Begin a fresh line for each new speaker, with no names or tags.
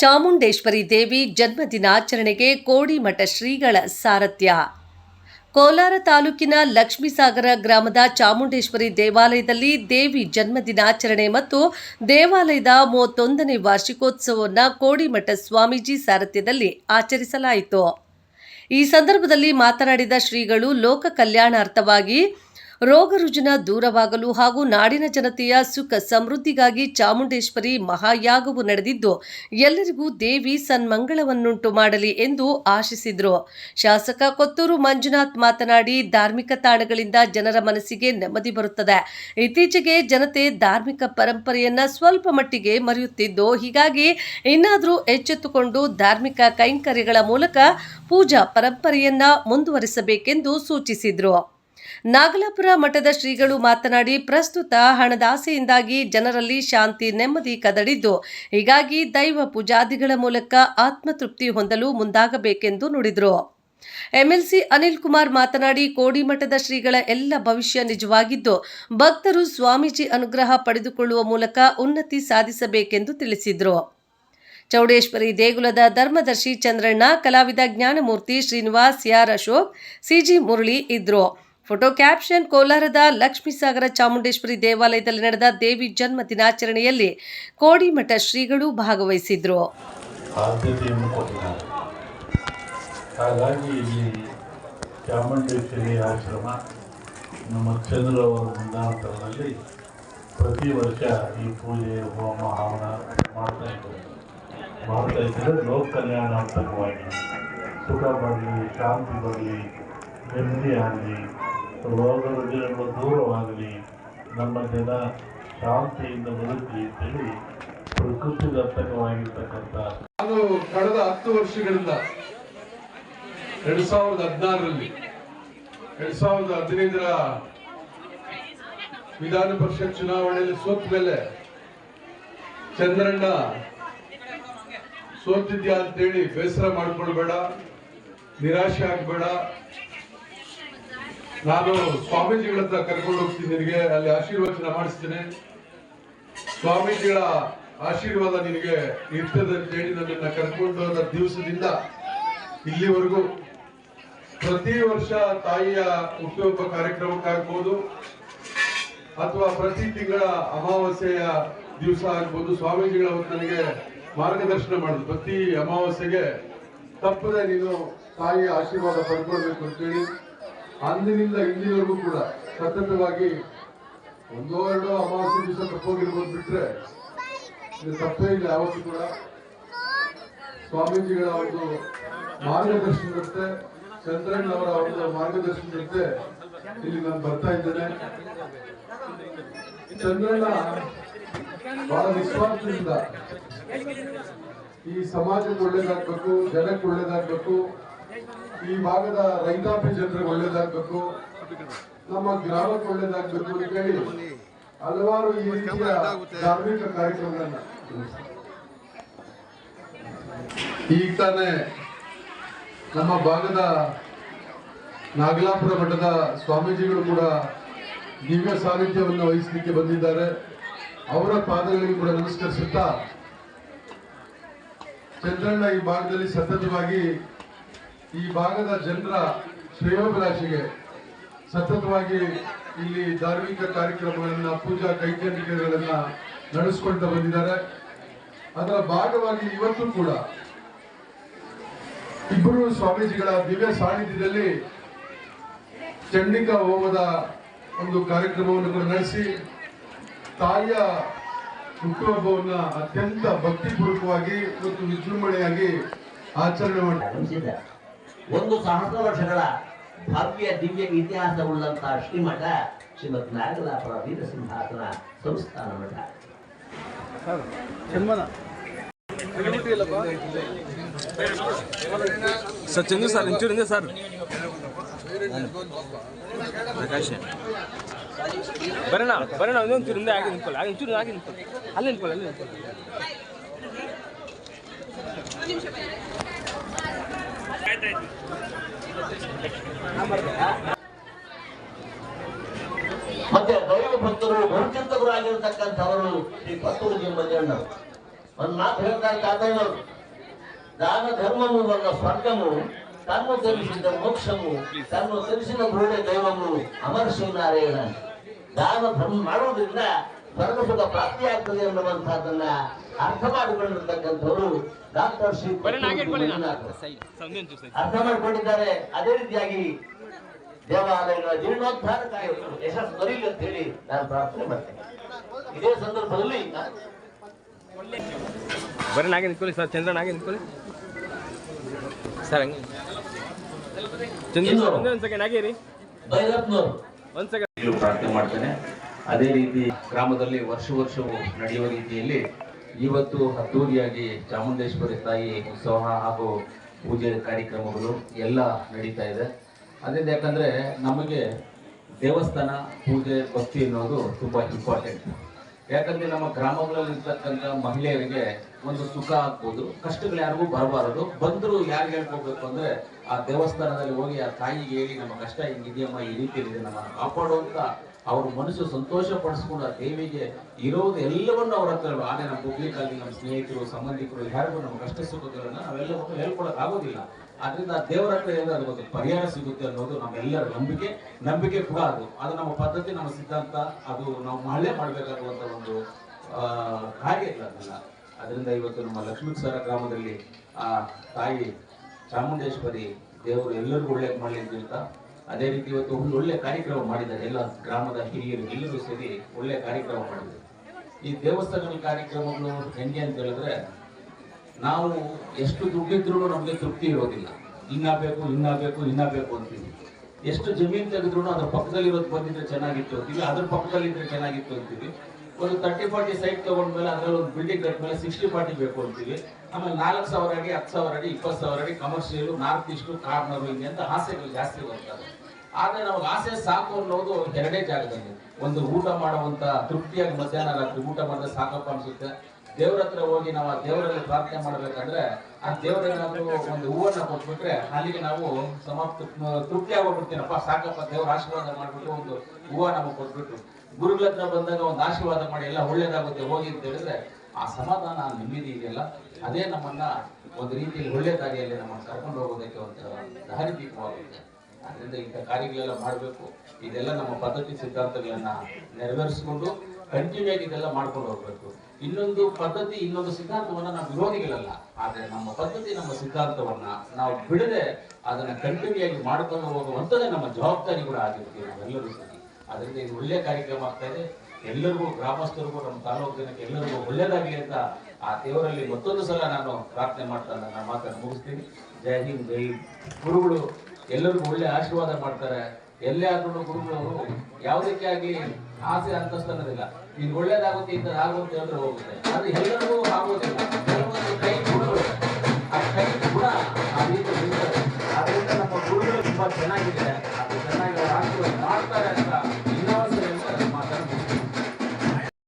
ಚಾಮುಂಡೇಶ್ವರಿ ದೇವಿ ಜನ್ಮದಿನಾಚರಣೆಗೆ ಕೋಡಿಮಠ ಶ್ರೀಗಳ ಸಾರಥ್ಯ. ಕೋಲಾರ ತಾಲೂಕಿನ ಲಕ್ಷ್ಮೀಸಾಗರ ಗ್ರಾಮದ ಚಾಮುಂಡೇಶ್ವರಿ ದೇವಾಲಯದಲ್ಲಿ ದೇವಿ ಜನ್ಮದಿನಾಚರಣೆ ಮತ್ತು ದೇವಾಲಯದ ಮೂವತ್ತೊಂದನೇ ವಾರ್ಷಿಕೋತ್ಸವವನ್ನು ಕೋಡಿಮಠ ಸ್ವಾಮೀಜಿ ಸಾರಥ್ಯದಲ್ಲಿ ಆಚರಿಸಲಾಯಿತು. ಈ ಸಂದರ್ಭದಲ್ಲಿ ಮಾತನಾಡಿದ ಶ್ರೀಗಳು ಲೋಕ ಕಲ್ಯಾಣಾರ್ಥವಾಗಿ ರೋಗ ರುಜಿನ ದೂರವಾಗಲು ಹಾಗೂ ನಾಡಿನ ಜನತೆಯ ಸುಖ ಸಮೃದ್ಧಿಗಾಗಿ ಚಾಮುಂಡೇಶ್ವರಿ ಮಹಾಯಾಗವು ನಡೆದಿದ್ದು, ಎಲ್ಲರಿಗೂ ದೇವಿ ಸನ್ಮಂಗಳವನ್ನುಂಟು ಮಾಡಲಿ ಎಂದು ಆಶಿಸಿದರು. ಶಾಸಕ ಕೊತ್ತೂರು ಮಂಜುನಾಥ್ ಮಾತನಾಡಿ, ಧಾರ್ಮಿಕ ತಾಣಗಳಿಂದ ಜನರ ಮನಸ್ಸಿಗೆ ನೆಮ್ಮದಿ ಬರುತ್ತದೆ. ಇತ್ತೀಚೆಗೆ ಜನತೆ ಧಾರ್ಮಿಕ ಪರಂಪರೆಯನ್ನ ಸ್ವಲ್ಪ ಮಟ್ಟಿಗೆ ಮರೆಯುತ್ತಿದ್ದು, ಹೀಗಾಗಿ ಇನ್ನಾದರೂ ಎಚ್ಚೆತ್ತುಕೊಂಡು ಧಾರ್ಮಿಕ ಕೈಂಕರ್ಯಗಳ ಮೂಲಕ ಪೂಜಾ ಪರಂಪರೆಯನ್ನ ಮುಂದುವರಿಸಬೇಕೆಂದು ಸೂಚಿಸಿದರು. ನಾಗಲಾಪುರ ಮಠದ ಶ್ರೀಗಳು ಮಾತನಾಡಿ ಪ್ರಸ್ತುತ ಹಣದಾಸೆಯಿಂದಾಗಿ ಜನರಲ್ಲಿ ಶಾಂತಿ, ನೆಮ್ಮದಿ ಕದಡಿದ್ದು. ಹೀಗಾಗಿ ದೈವ ಪೂಜಾದಿಗಳ ಮೂಲಕ ಆತ್ಮತೃಪ್ತಿ ಹೊಂದಲು ಮುಂದಾಗಬೇಕೆಂದು ನುಡಿದರು. ಎಂಎಲ್ಸಿ ಅನಿಲ್ ಕುಮಾರ್ ಮಾತನಾಡಿ ಕೋಡಿಮಠದ ಶ್ರೀಗಳ ಎಲ್ಲ ಭವಿಷ್ಯ ನಿಜವಾಗಿದ್ದು, ಭಕ್ತರು ಸ್ವಾಮೀಜಿ ಅನುಗ್ರಹ ಪಡೆದುಕೊಳ್ಳುವ ಮೂಲಕ ಉನ್ನತಿ ಸಾಧಿಸಬೇಕೆಂದು ತಿಳಿಸಿದರು. ಚೌಡೇಶ್ವರಿ ದೇಗುಲದ ಧರ್ಮದರ್ಶಿ ಚಂದ್ರಣ್ಣ, ಕಲಾವಿದ Jnanamurthy Srinivas R Ashok C G Murali ಇದ್ರು. ಫೋಟೋ ಕ್ಯಾಪ್ಷನ್ ಕೋಲಾರದ ಲಕ್ಷ್ಮೀಸಾಗರ ಚಾಮುಂಡೇಶ್ವರಿ ದೇವಾಲಯದಲ್ಲಿ ನಡೆದ ದೇವಿ ಜನ್ಮ ದಿನಾಚರಣೆಯಲ್ಲಿ ಕೋಡಿಮಠ ಶ್ರೀಗಳು ಭಾಗವಹಿಸಿದ್ರು.
ಹಾಗಾಗಿ ಇಲ್ಲಿ ಚಾಮುಂಡೇಶ್ವರಿ ಆಶ್ರಮ ನಮ್ಮ ಚಂದ್ರವರ ಮುಂದಾಂತರದಲ್ಲಿ ಪ್ರತಿ ವರ್ಷ ಈ ಪೂಜೆ, ಹೋಮ, ಹವನ ಮಾಡ್ತಾ ಇದ್ದಾರೆ. ಮಾಡ್ತಾ ಇದ್ದರೆ ಲೋಕ ಕಲ್ಯಾಣಾರ್ಥಕವಾಗಿ ಸುಖ ಬರಲಿ, ಶಾಂತಿ ಬರಲಿ, ನೆಮ್ಮದಿ ಆಗಲಿ. ರೋಗ ರುಜಿನಗಳು ದೂರವಾಗಲಿ, ನಮ್ಮ ಜನ ಶಾಂತಿಯಿಂದ ಬದುಕಲಿ ಅಂತೇಳಿ ಪ್ರಕೃತಿದತ್ತಕವಾಗಿರ್ತಕ್ಕಂಥ
ನಾನು ಕಳೆದ ಹತ್ತು ವರ್ಷಗಳಿಂದ ಎರಡ್ ಸಾವಿರದ ಹದಿನಾರರಲ್ಲಿ, ಎರಡ್ ಸಾವಿರದ ಹದಿನೈದರ ವಿಧಾನ ಪರಿಷತ್ ಚುನಾವಣೆಯಲ್ಲಿ ಸೋತ ಮೇಲೆ ಚಂದ್ರಣ್ಣ ಸೋತಿದ್ಯಾ ಅಂತೇಳಿ ಬೇಸರ ಮಾಡ್ಕೊಳ್ಬೇಡ, ನಿರಾಶೆ ಆಗ್ಬೇಡ. ನಾನು ಸ್ವಾಮೀಜಿಗಳ ಹತ್ರ ಕರ್ಕೊಂಡು ಹೋಗ್ತೀನಿ, ನಿನಗೆ ಅಲ್ಲಿ ಆಶೀರ್ವಚನ ಮಾಡಿಸ್ತೇನೆ. ಸ್ವಾಮೀಜಿಗಳ ಆಶೀರ್ವಾದ ನಿನಗೆ ಇರ್ತದೆ ಅಂತೇಳಿ ನನ್ನನ್ನ ಕರ್ಕೊಂಡು ಹೋದ ದಿವಸದಿಂದ ಇಲ್ಲಿವರೆಗೂ ಪ್ರತಿ ವರ್ಷ ತಾಯಿಯ ಹುಟ್ಟುಹಬ್ಬ ಕಾರ್ಯಕ್ರಮಕ್ಕಾಗ್ಬೋದು, ಅಥವಾ ಪ್ರತಿ ತಿಂಗಳ ಅಮಾವಾಸ್ಯೆಯ ದಿವಸ ಆಗ್ಬೋದು. ಸ್ವಾಮೀಜಿಗಳ ನನಗೆ ಮಾರ್ಗದರ್ಶನ ಮಾಡುದು ಪ್ರತಿ ಅಮಾವಾಸ್ಯೆಗೆ ತಪ್ಪದೆ ನೀನು ತಾಯಿಯ ಆಶೀರ್ವಾದ ಪಡ್ಕೊಳ್ಬೇಕು ಅಂತೇಳಿ ಅಂದಿನಿಂದ ಇಂದಿನವರೆಗೂ ಕೂಡ ಸತತವಾಗಿ ಒಂದೋ ಎರಡೋ ಅಮಾವಾಸ್ಯ ದಿವಸ ತಪ್ಪೋಗಿರ್ಬೋದು ಬಿಟ್ರೆ ಇದು ತಪ್ಪೇ ಇಲ್ಲ ಯಾವತ್ತೂ ಕೂಡ. ಸ್ವಾಮೀಜಿಗಳ ಒಂದು ಮಾರ್ಗದರ್ಶನದಂತೆ ಚಂದ್ರಣ್ಣ ಅವರ ಒಂದು ಮಾರ್ಗದರ್ಶನದಂತೆ ಇಲ್ಲಿ ನಾನು ಬರ್ತಾ ಇದ್ದೇನೆ. ಚಂದ್ರಣ್ಣ ಬಹಳ ನಿಸ್ವಾರ್ಥದಿಂದ ಈ ಸಮಾಜಕ್ಕೆ ಒಳ್ಳೇದಾಗಬೇಕು, ಜನಕ್ಕೆ ಒಳ್ಳೇದಾಗ್ಬೇಕು. ಈ ಭಾಗದ ರೈತಾಪಿ ಜನರಿಗೆ ಒಳ್ಳೇದಾಗಬೇಕು, ನಮ್ಮ ಗ್ರಾಮಕ್ಕೆ ಒಳ್ಳೇದಾಗಬೇಕು ಅಂತ ಹೇಳಿ ಹಲವಾರು ಈ ರೀತಿಯ ಧಾರ್ಮಿಕ ಕಾರ್ಯಕ್ರಮಗಳನ್ನ ಈಗ ತಾನೇ ನಮ್ಮ ಭಾಗದ ನಾಗಲಾಪುರ ಮಠದ ಸ್ವಾಮೀಜಿಗಳು ಕೂಡ ದಿವ್ಯ ಸಾನ್ನಿಧ್ಯವನ್ನು ವಹಿಸಲಿಕ್ಕೆ ಬಂದಿದ್ದಾರೆ. ಅವರ ಪಾದಗಳಿಗೆ ಕೂಡ ನಮಸ್ಕರಿಸುತ್ತಾ, ಚಂದ್ರಣ್ಣ ಈ ಭಾಗದಲ್ಲಿ ಸತತವಾಗಿ ಈ ಭಾಗದ ಜನರ ಶ್ರೇಯೋಭಿಲಾಷೆಗೆ ಸತತವಾಗಿ ಇಲ್ಲಿ ಧಾರ್ಮಿಕ ಕಾರ್ಯಕ್ರಮಗಳನ್ನ, ಪೂಜಾ ಕೈಗಾರಿಕೆಗಳನ್ನ ನಡೆಸ್ಕೊಳ್ತಾ ಬಂದಿದ್ದಾರೆ. ಅದರ ಭಾಗವಾಗಿ ಇವತ್ತು ಕೂಡ ಇಬ್ಬರು ಸ್ವಾಮೀಜಿಗಳ ದಿವ್ಯ ಸಾನ್ನಿಧ್ಯದಲ್ಲಿ ಚಂಡಿಕಾ ಹೋಮದ ಒಂದು ಕಾರ್ಯಕ್ರಮವನ್ನು ನಡೆಸಿ, ತಾಯಿಯ ಹುಟ್ಟುಹಬ್ಬವನ್ನ ಅತ್ಯಂತ ಭಕ್ತಿಪೂರ್ವಕವಾಗಿ ಮತ್ತು ವಿಜೃಂಭಣೆಯಾಗಿ ಆಚರಣೆ ಮಾಡಿ
ಒಂದು ಸಹಸ್ರ ವರ್ಷಗಳ ಭವ್ಯ ದಿವ್ಯ ಇತಿಹಾಸವುಳ್ಳಂತಹ ಶ್ರೀಮಠ ಶ್ರೀಮದ್ ನಾಗಲಾಪುರ ವೀರ ಸಿಂಹಾಸನ ಸಂಸ್ಥಾನ ಮಠ.
ಸರ್ ಚಂದು ಸರ್ ಇಂಚೂರು ಹಿಂದೆ ಸರ್. ಪ್ರಕಾಶ್. ಬರೋಣ ಬರೋಣ ಒಂದೊಂದು ಹಿಂದೆ ಆಗಿ ನಿಂತ್ಕೊಳ್ಳಿ ಆಗಿ ಇಂಚೂರು ಆಗಿ ನಿಂತ್ಕೊಳ್ಳಿ. ಅಲ್ಲೇ ನಿಂತ್ಕೊಳ್ಳಿ ಅಲ್ಲೇ ನಿಂತ್ಕೊಳ್ಳಿ.
ಮತ್ತೆ ದೈವ ಭಕ್ತರು ಗುರುಚಿಂತಕರಾಗಿರ್ತಕ್ಕಂಥವರು ಈ ಪತ್ತೂರು ಜಿಮ್ಮಣ್ಣ ಒಂದು ಮಾತು ಹೇಳ್ತಾರೆ ತಾತಯ್ಯನವರು ದಾನ ಧರ್ಮವು ಬಂದ ಸ್ವರ್ಗವು ತನ್ನ ತಿಳಿಸಿದ ಮೋಕ್ಷವು ತನ್ನ ತಿಳಿಸಿದ ಗುರುಡೆ ದೈವವು ಅಮರ ಶಿವನಾರಾಯಣ ದಾನ ಧರ್ಮ ಮಾಡುವುದರಿಂದ ಸ್ವರ್ಗ ಸುಖ ಪ್ರಾಪ್ತಿಯಾಗ್ತದೆ ಎನ್ನುವಂತಹದನ್ನ ಅರ್ಥ ಮಾಡಿಕೊಂಡಿರ್ತಕ್ಕಂಥವರು ಡಾಕ್ಟರ್ ಶ್ರೀ. ಅರ್ಥ ಮಾಡಿಕೊಂಡಿದ್ದಾರೆ. ಅದೇ ರೀತಿಯಾಗಿ ದೇವಾಲಯಗಳ ಜೀರ್ಣೋದ್ಧಾರಕ್ಕಾಗಿ ಯಶಸ್ಸು ದೊರೆಯಲಿ ಅಂತ ಹೇಳಿ ನಾನು ಪ್ರಾರ್ಥನೆ ಮಾಡ್ತೇನೆ. ಇದೇ ಸಂದರ್ಭದಲ್ಲಿ
ಬರೀ ನಾಗೆ ನಿಂತ್ಕೊಳ್ಳಿ ಸರ್. ಚಂದ್ರ ನಾಗೆ ನಿಂತ್ಕೊಳ್ಳಿ. ಸರ್ ಹಂಗೆ. ಚಂದ್ರ ಒಂದೇ ಒಂದು ಸೆಕೆಂಡ್
ಆಗಿರಿ
ಒಂದು ಸೆಕೆಂಡ್
ಪ್ರಾರ್ಥನೆ ಮಾಡ್ತೇನೆ. ಅದೇ ರೀತಿ ಗ್ರಾಮದಲ್ಲಿ ವರ್ಷ ವರ್ಷವೂ ನಡೆಯುವ ರೀತಿಯಲ್ಲಿ ಇವತ್ತು ಅದ್ದೂರಿಯಾಗಿ ಚಾಮುಂಡೇಶ್ವರಿ ತಾಯಿ ಉತ್ಸವ ಹಾಗೂ ಪೂಜೆ ಕಾರ್ಯಕ್ರಮಗಳು ಎಲ್ಲ ನಡೀತಾ ಇದೆ. ಅದರಿಂದ ಯಾಕಂದರೆ ನಮಗೆ ದೇವಸ್ಥಾನ, ಪೂಜೆ, ಭಕ್ತಿ ಅನ್ನೋದು ತುಂಬ ಇಂಪಾರ್ಟೆಂಟ್ ಯಾಕಂದರೆ ನಮ್ಮ ಗ್ರಾಮಗಳಲ್ಲಿ ಇರ್ತಕ್ಕಂಥ ಮಹಿಳೆಯರಿಗೆ ಒಂದು ಸುಖ ಆಗ್ಬೋದು, ಕಷ್ಟಗಳು ಯಾರಿಗೂ ಬರಬಾರದು. ಬಂದರೂ ಯಾರಿಗೆ ಹೇಳ್ಕೊಬೇಕು ಅಂದರೆ ಆ ದೇವಸ್ಥಾನದಲ್ಲಿ ಹೋಗಿ ಆ ತಾಯಿಗೆ ಹೇಳಿ, ನಮ್ಮ ಕಷ್ಟ ಹಿಂಗಿದೆಯಮ್ಮ, ಈ ರೀತಿಯಲ್ಲಿದೆ ನಮ್ಮನ್ನು ಕಾಪಾಡುವಂತ ಅವ್ರ ಮನಸ್ಸು ಸಂತೋಷ ಪಡಿಸ್ಕೊಂಡು ಆ ದೇವಿಗೆ ಇರೋದು ಎಲ್ಲವನ್ನು ಅವ್ರ ಹತ್ರ ಆದ್ರೆ ನಮ್ಮ ಪಬ್ಲಿಕ್ಕಾಗಿ ನಮ್ಮ ಸ್ನೇಹಿತರು, ಸಂಬಂಧಿಕರು ಯಾರಿಗೂ ನಮ್ಮ ಕಷ್ಟ ಸುಖಗಳನ್ನ ನಾವೆಲ್ಲವನ್ನು ಹೇಳ್ಕೊಳಕ್ ಆಗೋದಿಲ್ಲ. ಅದರಿಂದ ದೇವರ ಹತ್ರ ಏನಾದ್ರು ಒಂದು ಪರಿಹಾರ ಸಿಗುತ್ತೆ ಅನ್ನೋದು ನಮ್ಮೆಲ್ಲರ ನಂಬಿಕೆ. ನಂಬಿಕೆ ಕೂಡ ಅದು. ಅದು ನಮ್ಮ ಪದ್ಧತಿ, ನಮ್ಮ ಸಿದ್ಧಾಂತ, ಅದು ನಾವು ಮಹಳೆ ಮಾಡ್ಬೇಕಾಗುವಂತ ಒಂದು ಕಾರ್ಯ ಇಲ್ಲ ಅದರಿಂದ ಇವತ್ತು ನಮ್ಮ ಲಕ್ಷ್ಮೀಸರ ಗ್ರಾಮದಲ್ಲಿ ಆ ತಾಯಿ ಚಾಮುಂಡೇಶ್ವರಿ ದೇವರು ಎಲ್ಲರಿಗೂ ಒಳ್ಳೇದು ಮಾಡಲಿ ಅಂತ ಅದೇ ರೀತಿ ಇವತ್ತು ಒಂದು ಒಳ್ಳೆ ಕಾರ್ಯಕ್ರಮ ಮಾಡಿದ್ದಾರೆ. ಎಲ್ಲ ಗ್ರಾಮದ ಹಿರಿಯರು ಎಲ್ಲರೂ ಸೇರಿ ಒಳ್ಳೆ ಕಾರ್ಯಕ್ರಮ ಮಾಡಿದ್ದಾರೆ. ಈ ದೇವಸ್ಥಾನಗಳ ಕಾರ್ಯಕ್ರಮಗಳು ಹೆಂಗೆ ಅಂತ ಹೇಳಿದ್ರೆ, ನಾವು ಎಷ್ಟು ದುಡ್ಡಿದ್ರು ನಮಗೆ ತೃಪ್ತಿ ಇರೋದಿಲ್ಲ. ಇನ್ನಾಗಬೇಕು ಇನ್ನಾಗಬೇಕು ಇನ್ನಾಗಬೇಕು ಅಂತೀವಿ. ಎಷ್ಟು ಜಮೀನು ತೆಗೆದ್ರು ಅದ್ರ ಪಕ್ಕದಲ್ಲಿ ಇರೋದು ಬಂದಿದ್ರೆ ಚೆನ್ನಾಗಿತ್ತು ಅಂತೀವಿ, ಅದ್ರ ಪಕ್ಕದಲ್ಲಿ ಇದ್ರೆ ಚೆನ್ನಾಗಿತ್ತು ಅಂತೀವಿ. ಒಂದು ತರ್ಟಿ ಫಾರ್ಟಿ ಸೈಟ್ ತಗೊಂಡ್ಮೇಲೆ ಅದ್ರಲ್ಲಿ ಒಂದು ಬಿಲ್ಡಿಂಗ್ ಕಟ್ಮೇಲೆ ಸಿಕ್ಸ್ಟಿ ಫಾರ್ಟಿ ಬೇಕು ಅಂತೀವಿ. ಆಮೇಲೆ ನಾಲ್ಕು ಸಾವಿರ ಅಡಿ, ಹತ್ತು ಸಾವಿರ ಅಡಿ, ಇಪ್ಪತ್ತು ಸಾವಿರ ಅಡಿ ಕಮರ್ಷಿಯಲ್ ನಾರ್ತ್ ಈಸ್ಟು ಕಾರ್ನರ್ ಹಿಂಗೆ ಅಂತ ಆಸೆಗಳು ಜಾಸ್ತಿ ಬರ್ತವೆ. ಆದ್ರೆ ನಮಗೆ ಆಸೆ ಸಾಕು ಅನ್ನೋದು ಎರಡೇ ಜಾಗದಲ್ಲಿ. ಒಂದು ಊಟ ಮಾಡುವಂತ ತೃಪ್ತಿಯಾಗಿ ಮಧ್ಯಾಹ್ನ ರಾತ್ರಿ ಊಟ ಮಾಡಿದ್ರೆ ಸಾಕಪ್ಪ ಅನ್ಸುತ್ತೆ. ದೇವ್ರ ಹತ್ರ ಹೋಗಿ ನಾವು ಆ ದೇವರಲ್ಲಿ ಪ್ರಾರ್ಥನೆ ಮಾಡ್ಬೇಕಂದ್ರೆ ಆ ದೇವರೇನಾದ್ರೂ ಒಂದು ಹೂವನ್ನ ಕೊಟ್ಬಿಟ್ರೆ ಅಲ್ಲಿಗೆ ನಾವು ಸಮಾಪ್ತ, ತೃಪ್ತಿ ಆಗೋಗ್ಬಿಡ್ತೀನಪ್ಪ, ಸಾಕಪ್ಪ, ದೇವ್ರ ಆಶೀರ್ವಾದ ಮಾಡ್ಬಿಟ್ಟು ಒಂದು ಹೂವ ನಮಗೆ ಕೊಟ್ಬಿಟ್ಟು ಗುರುಗಳ ಹತ್ರ ಬಂದಾಗ ಒಂದು ಆಶೀರ್ವಾದ ಮಾಡಿ ಎಲ್ಲ ಒಳ್ಳೇದಾಗುತ್ತೆ, ಹೋಗಿ ಅಂತ ಹೇಳಿದ್ರೆ ಆ ಸಮಾಧಾನ ನೆಮ್ಮದಿ ಇದೆಯಲ್ಲ? ಅದೇ ನಮ್ಮನ್ನ ಒಂದು ರೀತಿಯಲ್ಲಿ ಒಳ್ಳೆ ದಾರಿಯಲ್ಲಿ ನಮ್ಮನ್ನು ಕರ್ಕೊಂಡು ಹೋಗೋದಕ್ಕೆ ಒಂದು ದಾರಿದೀಪವಾಗುತ್ತೆ ಅದರಿಂದ ಇಂಥ ಕಾರ್ಯಗಳೆಲ್ಲ ಮಾಡಬೇಕು. ಇದೆಲ್ಲ ನಮ್ಮ ಪದ್ಧತಿ ಸಿದ್ಧಾಂತಗಳನ್ನ ನೆರವೇರಿಸಿಕೊಂಡು ಕಂಟಿನ್ಯೂ ಆಗಿ ಇದೆಲ್ಲ ಮಾಡ್ಕೊಂಡು ಹೋಗ್ಬೇಕು. ಇನ್ನೊಂದು ಪದ್ಧತಿ, ಇನ್ನೊಂದು ಸಿದ್ಧಾಂತವನ್ನ ನಾವು ವಿರೋಧಿಗಳಲ್ಲ. ಆದ್ರೆ ನಮ್ಮ ಪದ್ಧತಿ, ನಮ್ಮ ಸಿದ್ಧಾಂತವನ್ನ ನಾವು ಬಿಡದೆ ಅದನ್ನ ಕಂಟಿನ್ಯೂ ಆಗಿ ಮಾಡ್ಕೊಂಡು ಹೋಗುವಂಥದ್ದೇ ನಮ್ಮ ಜವಾಬ್ದಾರಿ ಕೂಡ ಆಗಿರ್ತೀವಿ ನಾವೆಲ್ಲರೂ ಸರಿ ಅದರಿಂದ ಇದು ಒಳ್ಳೆ ಕಾರ್ಯಕ್ರಮ ಆಗ್ತಾ ಇದೆ. ಎಲ್ಲರಿಗೂ, ಗ್ರಾಮಸ್ಥರಿಗೂ, ನಮ್ಮ ತಾಲೂಕು ಜನಕ್ಕೆ ಎಲ್ಲರಿಗೂ ಒಳ್ಳೇದಾಗಲಿ ಅಂತ ಆ ದೇವರಲ್ಲಿ ಮತ್ತೊಂದು ಸಲ ನಾನು ಪ್ರಾರ್ಥನೆ ಮಾಡ್ತಾ ನನ್ನ ಮಾತನ್ನು ಮುಗಿಸ್ತೀನಿ. ಜೈ ಹಿಂದ್, ಜೈ ಗುರುಗಳು ಎಲ್ಲರಿಗೂ ಒಳ್ಳೆ ಆಶೀರ್ವಾದ ಮಾಡ್ತಾರೆ. ಎಲ್ಲೇ ಆದ್ರೂ ಗುರುಗಳು ಯಾವುದಕ್ಕೆ ಆಗಲಿ ಆಸೆ ಅಂತಸ್ತು ಅನ್ನೋದಿಲ್ಲ. ಇದು ಒಳ್ಳೇದಾಗುತ್ತೆ ಇಂತ ಆಗುತ್ತೆ ಅಂದ್ರೆ ಹೋಗುತ್ತೆ. ಅದು ಎಲ್ಲರಿಗೂ ಆಗೋದಿಲ್ಲ. ಆ ಆ. ಅದರಿಂದ ಗುರುಗಳು ತುಂಬಾ ಚೆನ್ನಾಗಿದೆ